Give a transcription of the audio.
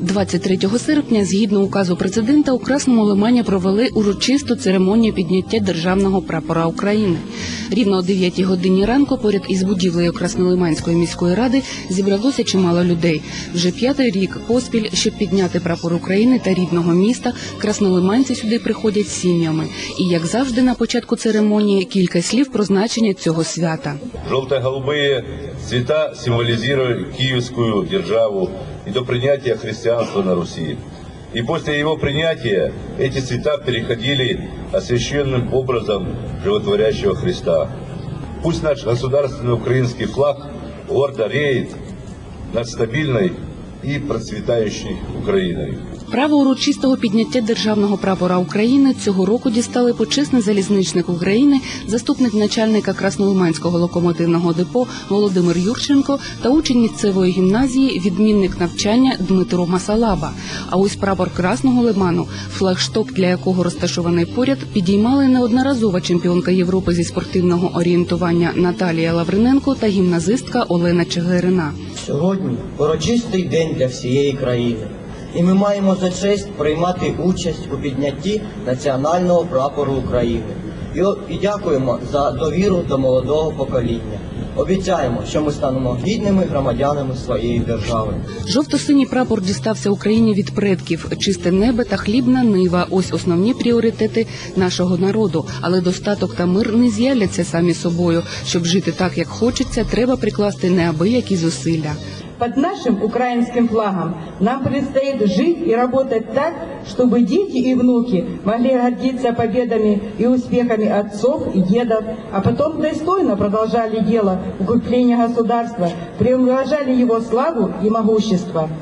23 серпня, згідно указу президента, у Красному Лимані провели урочисту церемонію підняття державного прапора України. Рівно о 9 годині ранку поряд із будівлею Краснолиманської міської ради зібралося чимало людей. Вже п'ятий рік поспіль, щоб підняти прапор України та рідного міста, краснолиманці сюди приходять сім'ями. І як завжди, на початку церемонії кілька слів про значення цього свята. Желто-голубые цвета символизируют киевскую державу и до принятия христианства на Руси. И после его принятия эти цвета переходили освященным образом животворящего Христа. Пусть наш государственный украинский флаг гордо реет над стабильной и процветающей Украиной. Право урочистого підняття державного прапора України цього року дістали почесний залізничник України, заступник начальника Краснолиманського локомотивного депо Володимир Юрченко та учень місцевої гімназії, відмінник навчання Дмитро Масалаба. А ось прапор Красного Лиману, флагшток для якого розташований поряд, підіймали неодноразова чемпіонка Європи зі спортивного орієнтування Наталія Лавриненко та гімназистка Олена Чигирина. Сьогодні урочистий день для всієї країни, і ми маємо за честь приймати участь у піднятті національного прапору України. І, дякуємо за довіру до молодого покоління. Обіцяємо, що ми станемо гідними громадянами своєї держави. Жовто-синій прапор дістався Україні від предків. Чисте небо та хлібна нива. Ось основні пріоритети нашого народу. Але достаток та мир не з'являться самі собою. Щоб жити так, як хочеться, треба прикласти неабиякі зусилля. Под нашим украинским флагом нам предстоит жить и работать так, чтобы дети и внуки могли гордиться победами и успехами отцов и дедов, а потом достойно продолжали дело укрепления государства, приумножали его славу и могущество.